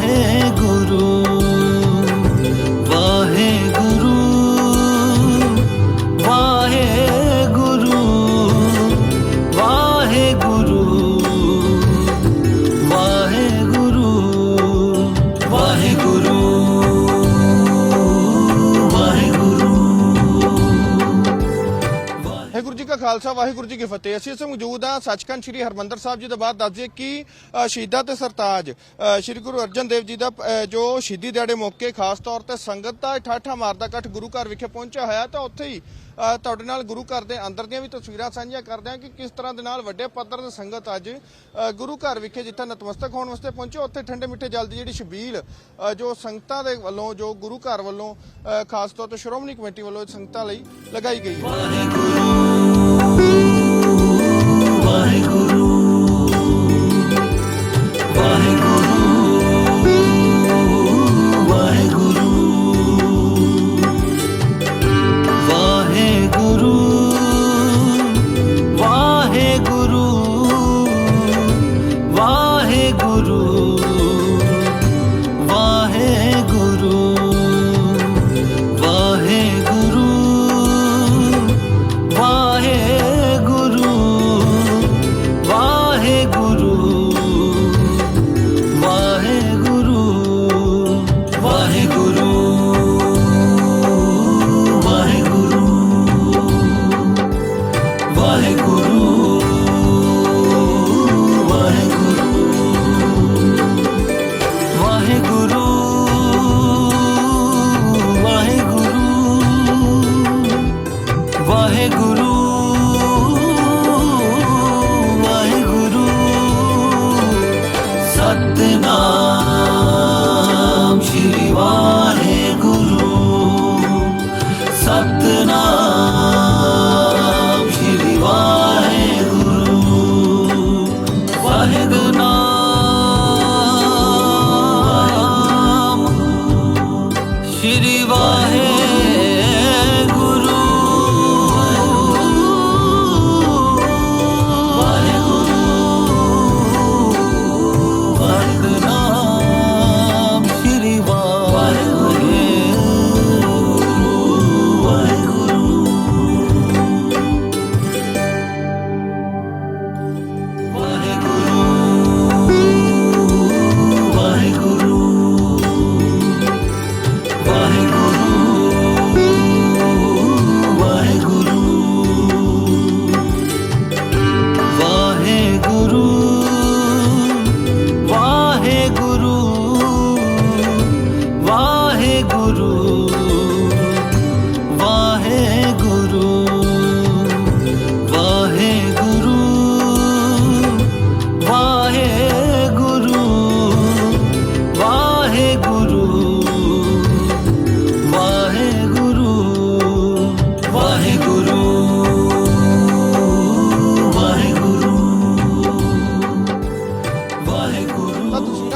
है ਖਾਲਸਾ, ਵਾਹਿਗੁਰੂ ਜੀ ਕੀ ਫਤਿਹ। ਅਸੀਂ ਇਸ ਮੌਜੂਦ ਹਾਂ ਸੱਚਖੰਡ ਸ੍ਰੀ ਹਰਮੰਦਰ ਸਾਹਿਬ ਜੀ ਦੇ ਬਾਅਦ। ਦੱਸ ਦਈਏ ਕਿ ਸ਼ਹੀਦਾਂ ਤੇ ਸਰਤਾਜ ਸ੍ਰੀ ਗੁਰੂ ਅਰਜਨ ਦੇਵ ਜੀ ਦਾ ਜੋ ਸ਼ਹੀਦੀ ਦਿਹਾੜੇ ਮੌਕੇ ਖਾਸ ਤੌਰ ਤੇ ਸੰਗਤ ਦਾ ਠਾਠਾ ਮਾਰਦਾ ਇਕੱਠ ਗੁਰੂ ਘਰ ਵਿਖੇ ਪਹੁੰਚਿਆ ਹੋਇਆ, ਤਾਂ ਉੱਥੇ ਹੀ ਤੁਹਾਡੇ ਨਾਲ ਗੁਰੂ ਘਰ ਦੇ ਅੰਦਰ ਦੀਆਂ ਵੀ ਤਸਵੀਰਾਂ ਸਾਂਝੀਆਂ ਕਰਦੇ ਹਾਂ ਕਿ ਕਿਸ ਤਰ੍ਹਾਂ ਦੇ ਨਾਲ ਵੱਡੇ ਪੱਧਰ ਤੇ ਸੰਗਤ ਅੱਜ ਗੁਰੂ ਘਰ ਵਿਖੇ ਜਿੱਥੇ ਨਤਮਸਤਕ ਹੋਣ ਵਾਸਤੇ ਪਹੁੰਚੇ, ਉੱਥੇ ਠੰਡੇ ਮਿੱਠੇ ਜਲ ਦੀ ਜਿਹੜੀ ਛਬੀਲ ਜੋ ਸੰਗਤਾਂ ਦੇ ਵੱਲੋਂ, ਜੋ ਗੁਰੂ ਘਰ ਵੱਲੋਂ ਖਾਸ ਤੌਰ ਤੇ ਸ਼੍ਰੋਮਣੀ ਕਮੇਟੀ ਵੱਲੋਂ ਸੰਗਤਾਂ ਲਈ ਲਗਾਈ ਗਈ ਹੈ। guru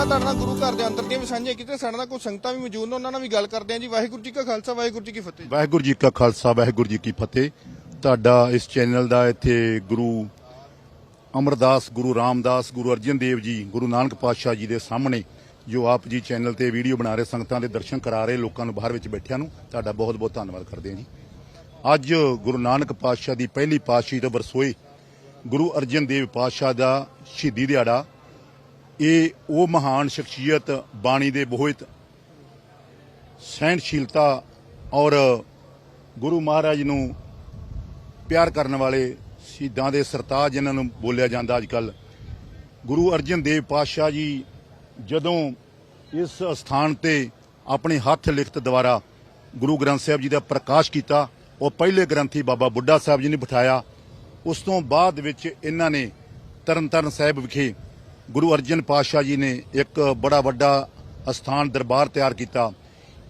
ਤਸਵੀਰਾਂ ਤੁਹਾਡੇ ਨਾਲ ਗੁਰੂ ਘਰ ਦੇ ਅੰਦਰ ਦੀਆਂ ਵੀ ਸਾਂਝੀਆਂ ਕੀਤੀਆਂ, ਸਾਡੇ ਨਾਲ ਕੋਈ ਸੰਗਤਾਂ ਵੀ ਮੌਜੂਦ ਨੇ, ਉਹਨਾਂ ਨਾਲ ਵੀ ਗੱਲ ਕਰਦੇ ਹਾਂ ਜੀ। ਵਾਹਿਗੁਰੂ ਜੀ ਕਾ ਖਾਲਸਾ, ਵਾਹਿਗੁਰੂ ਜੀ ਕੀ ਫਤਿਹ। ਵਾਹਿਗੁਰੂ ਜੀ ਕਾ ਖਾਲਸਾ, ਵਾਹਿਗੁਰੂ ਜੀ ਕੀ ਫਤਿਹ। ਤੁਹਾਡਾ ਇਸ ਚੈਨਲ ਦਾ ਇੱਥੇ ਗੁਰੂ ਅਮਰਦਾਸ, ਗੁਰੂ ਰਾਮਦਾਸ, ਗੁਰੂ ਅਰਜਨ ਦੇਵ ਜੀ, ਗੁਰੂ ਨਾਨਕ ਪਾਤਸ਼ਾਹ ਜੀ ਦੇ ਸਾਹਮਣੇ ਜੋ ਆਪ ਜੀ ਚੈਨਲ ਤੇ ਵੀਡੀਓ ਬਣਾ ਰਹੇ, ਸੰਗਤਾਂ ਦੇ ਦਰਸ਼ਨ ਕਰਾ ਰਹੇ, ਲੋਕਾਂ ਨੂੰ ਬਾਹਰ ਵਿੱਚ ਬੈਠਿਆਂ ਨੂੰ, ਤੁਹਾਡਾ ਬਹੁਤ ਬਹੁਤ ਧੰਨਵਾਦ ਕਰਦੇ ਹਾਂ ਜੀ। ਅੱਜ ਗੁਰੂ ਨਾਨਕ ਪਾਤਸ਼ਾਹ ਦੀ ਪਹਿਲੀ ਪਾਤਸ਼ਾਹੀ ਤੋਂ ਵਰਸੋਏ ਗੁਰੂ ਅਰਜਨ ਦੇਵ ਪਾਤਸ਼ਾਹ ਦਾ ਸ਼ਹੀਦੀ ਦਿਹਾੜਾ ਇਹ ਉਹ ਮਹਾਨ ਸ਼ਖਸੀਅਤ ਬਾਣੀ ਦੇ ਬੋਹਿਤ ਸਹਿਣਸ਼ੀਲਤਾ ਔਰ ਗੁਰੂ ਮਹਾਰਾਜ ਨੂੰ ਪਿਆਰ ਕਰਨ ਵਾਲੇ ਸ਼ਹੀਦਾਂ ਦੇ ਸਰਤਾਜ ਜਿਨ੍ਹਾਂ ਨੂੰ ਬੋਲਿਆ ਜਾਂਦਾ ਅੱਜ ਕੱਲ ਗੁਰੂ ਅਰਜਨ ਦੇਵ ਪਾਤਸ਼ਾਹ ਜੀ ਜਦੋਂ ਇਸ ਸਥਾਨ ਤੇ ਆਪਣੇ ਹੱਥ ਲਿਖਤ ਦੁਆਰਾ ਗੁਰੂ ਗ੍ਰੰਥ ਸਾਹਿਬ ਜੀ ਦਾ ਪ੍ਰਕਾਸ਼ ਕੀਤਾ, ਉਹ ਪਹਿਲੇ ਗ੍ਰੰਥੀ ਬਾਬਾ ਬੁੱਢਾ ਸਾਹਿਬ ਜੀ ਨੇ ਬਿਠਾਇਆ। ਉਸ ਤੋਂ ਬਾਅਦ ਵਿੱਚ ਇਹਨਾਂ ਨੇ ਤਰਨਤਾਰਨ ਸਾਹਿਬ ਵਿਖੇ ਗੁਰੂ ਅਰਜਨ ਪਾਤਸ਼ਾਹ ਜੀ ਨੇ ਇੱਕ ਬੜਾ ਵੱਡਾ ਅਸਥਾਨ ਦਰਬਾਰ ਤਿਆਰ ਕੀਤਾ।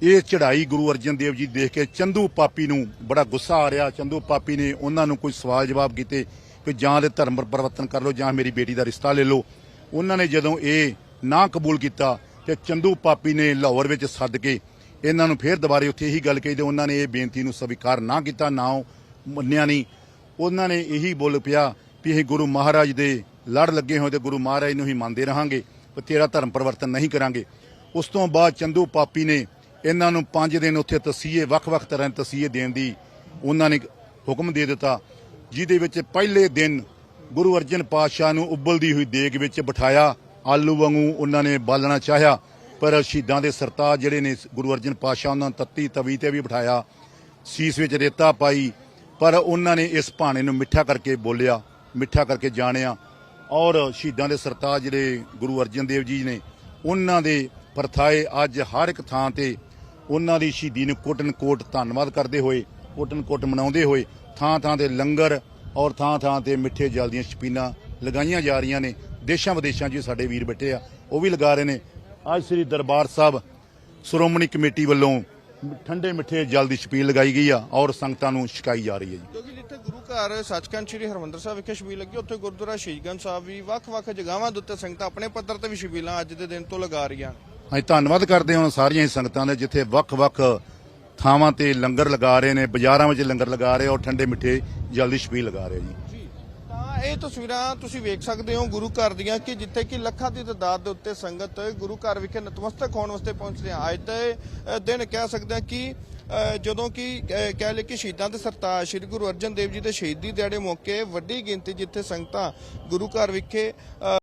ਇਹ ਚੜ੍ਹਾਈ ਗੁਰੂ ਅਰਜਨ ਦੇਵ ਜੀ ਦੇਖ ਕੇ ਚੰਦੂ ਪਾਪੀ ਨੂੰ ਬੜਾ ਗੁੱਸਾ ਆ ਰਿਹਾ। ਚੰਦੂ ਪਾਪੀ ਨੇ ਉਹਨਾਂ ਨੂੰ ਕੋਈ ਸਵਾਲ ਜਵਾਬ ਕੀਤੇ ਕਿ ਜਾਂ ਦੇ ਧਰਮ ਪਰਿਵਰਤਨ ਕਰ ਲਓ ਜਾਂ ਮੇਰੀ ਬੇਟੀ ਦਾ ਰਿਸ਼ਤਾ ਲੈ ਲਓ। ਉਹਨਾਂ ਨੇ ਜਦੋਂ ਇਹ ਨਾ ਕਬੂਲ ਕੀਤਾ ਤੇ ਚੰਦੂ ਪਾਪੀ ਨੇ ਲਾਹੌਰ ਵਿੱਚ ਸੱਦ ਕੇ ਇਹਨਾਂ ਨੂੰ ਫੇਰ ਦੁਬਾਰੇ ਉੱਥੇ ਇਹੀ ਗੱਲ ਕਹੀ ਤੇ ਉਹਨਾਂ ਨੇ ਇਹ ਬੇਨਤੀ ਨੂੰ ਸਵੀਕਾਰ ਨਾ ਕੀਤਾ, ਨਾ ਉਹ ਮੰਨਿਆ ਨਹੀਂ। ਉਹਨਾਂ ਨੇ ਇਹੀ ਬੋਲ ਪਿਆ ਵੀ ਇਹ ਗੁਰੂ ਮਹਾਰਾਜ ਦੇ ਲੜ ਲੱਗੇ ਹੋਏ ਤੇ ਗੁਰੂ ਮਹਾਰਾਜ ਨੂੰ ਹੀ ਮੰਨਦੇ ਰਹਾਂਗੇ ਪਰ ਤੇਰਾ ਧਰਮ ਪਰਿਵਰਤਨ ਨਹੀਂ ਕਰਾਂਗੇ। ਉਸ ਤੋਂ ਬਾਅਦ ਚੰਦੂ ਪਾਪੀ ਨੇ ਇਹਨਾਂ ਨੂੰ 5 ਦਿਨ ਉੱਥੇ ਤਸੀਹੇ, ਵੱਖ-ਵੱਖ ਤਰ੍ਹਾਂ ਦੇ ਤਸੀਹੇ ਦੇਣ ਦੀ ਉਹਨਾਂ ਨੇ ਹੁਕਮ ਦੇ ਦਿੱਤਾ, ਜਿਹਦੇ ਵਿੱਚ ਪਹਿਲੇ ਦਿਨ ਗੁਰੂ ਅਰਜਨ ਪਾਤਸ਼ਾਹ ਨੂੰ ਉਬਲਦੀ ਹੋਈ ਦੇਗ ਵਿੱਚ ਬਿਠਾਇਆ, ਆਲੂ ਵਾਂਗੂ ਉਹਨਾਂ ਨੇ ਬਾਲਣਾ ਚਾਹਿਆ, ਪਰ ਸ਼ਹੀਦਾਂ ਦੇ ਸਰਤਾਜ ਜਿਹੜੇ ਨੇ ਗੁਰੂ ਅਰਜਨ ਪਾਤਸ਼ਾਹ ਉਹਨਾਂ ਨੂੰ ਤੱਤੀ ਤਵੀ ਤੇ ਵੀ ਬਿਠਾਇਆ, ਸੀਸ ਵਿੱਚ ਰੇਤਾ ਪਾਈ, ਪਰ ਉਹਨਾਂ ਨੇ ਇਸ ਭਾਣੇ ਨੂੰ ਮਿੱਠਾ ਕਰਕੇ ਬੋਲਿਆ, ਮਿੱਠਾ ਕਰਕੇ ਜਾਣਿਆ। ਔਰ ਸ਼ਹੀਦਾਂ ਦੇ ਸਰਤਾਜ ਜਿਹੜੇ ਗੁਰੂ ਅਰਜਨ ਦੇਵ ਜੀ ਨੇ, ਉਹਨਾਂ ਦੇ ਪਰਥਾਏ ਅੱਜ ਹਰ ਇੱਕ ਥਾਂ ਤੇ ਉਹਨਾਂ ਦੀ ਸ਼ਹੀਦੀ ਨੂੰ ਕੋਟਨ ਕੋਟ ਧੰਨਵਾਦ ਕਰਦੇ ਹੋਏ ਕੋਟਨ ਕੋਟ ਮਨਾਉਂਦੇ ਹੋਏ ਥਾਂ ਥਾਂ ਤੇ ਲੰਗਰ ਔਰ ਥਾਂ ਥਾਂ ਤੇ ਮਿੱਠੇ ਜਲ ਦੀਆਂ ਛਪੀਲਾਂ ਲਗਾਈਆਂ ਜਾ ਰਹੀਆਂ ਨੇ। ਦੇਸ਼ਾਂ ਵਿਦੇਸ਼ਾਂ 'ਚ ਸਾਡੇ ਵੀਰ ਬੈਠੇ ਆ, ਉਹ ਵੀ ਲਗਾ ਰਹੇ ਨੇ। ਅੱਜ ਸ੍ਰੀ ਦਰਬਾਰ ਸਾਹਿਬ ਸ਼੍ਰੋਮਣੀ ਕਮੇਟੀ ਵੱਲੋਂ ਠੰਡੇ ਮਿੱਠੇ ਜਲ ਦੀ ਛਪੀਲ ਲਗਾਈ ਗਈ ਆ ਔਰ ਸੰਗਤਾਂ ਨੂੰ ਛਕਾਈ ਜਾ ਰਹੀ ਹੈ ਜੀ। ਘਰ ਸੱਚਖੰਡ ਸ੍ਰੀ ਹਰਮੰਦਰ ਸਾਹਿਬ ਵਿਖੇ ਸ਼ਬੀਲ ਲੱਗੀ। ਉੱਥੇ ਗੁਰਦੁਆਰਾ ਸ਼ਹੀਦਗੰਜ ਸਾਹਿਬ ਵੀ ਵੱਖ-ਵੱਖ ਜਗਾਵਾਂ ਦੇ ਉੱਤੇ ਸੰਗਤਾਂ ਆਪਣੇ ਪੱਧਰ ਤੇ ਵੀ ਛਬੀਲਾਂ ਅੱਜ ਦੇ ਦਿਨ ਤੋਂ ਲਗਾ ਰਹੀਆਂ ਨੇ। ਅਸੀਂ ਧੰਨਵਾਦ ਕਰਦੇ ਹਾਂ ਸਾਰੀਆਂ ਸੰਗਤਾਂ ਦੇ ਜਿੱਥੇ ਵੱਖ-ਵੱਖ ਥਾਵਾਂ ਤੇ ਲੰਗਰ ਲਗਾ ਰਹੇ ਨੇ, ਬਾਜ਼ਾਰਾਂ ਵਿੱਚ ਲੰਗਰ ਲਗਾ ਰਹੇ ਔਰ ਠੰਡੇ ਮਿੱਠੇ ਜਲਦੀ ਸ਼ਬੀਲ ਲਗਾ ਰਹੇ ਜੀ। ਇਹ ਤਸਵੀਰਾਂ ਤੁਸੀਂ ਵੇਖ ਸਕਦੇ ਹੋ ਗੁਰੂ ਘਰ ਦੀਆਂ ਕਿ ਜਿੱਥੇ ਕਿ ਲੱਖਾਂ ਦੀ ਤਾਦਾਦ ਦੇ ਉੱਤੇ ਸੰਗਤ ਗੁਰੂ ਘਰ ਵਿਖੇ ਨਤਮਸਤਕ ਹੋਣ ਵਾਸਤੇ ਪਹੁੰਚਦੇ ਆ। ਅੱਜ ਦੇ ਦਿਨ ਕਹਿ ਸਕਦੇ ਆ ਕਿ ਜਦੋਂ ਕਿ ਕਹਿ ਲਏ ਕਿ ਸ਼ਹੀਦਾਂ ਦੇ ਸਰਤਾਜ, ਸ੍ਰੀ ਗੁਰੂ ਅਰਜਨ ਦੇਵ ਜੀ ਦੇ ਸ਼ਹੀਦੀ ਦਿਹਾੜੇ ਮੌਕੇ ਵੱਡੀ ਗਿਣਤੀ ਜਿੱਥੇ ਸੰਗਤਾਂ ਗੁਰੂ ਘਰ ਵਿਖੇ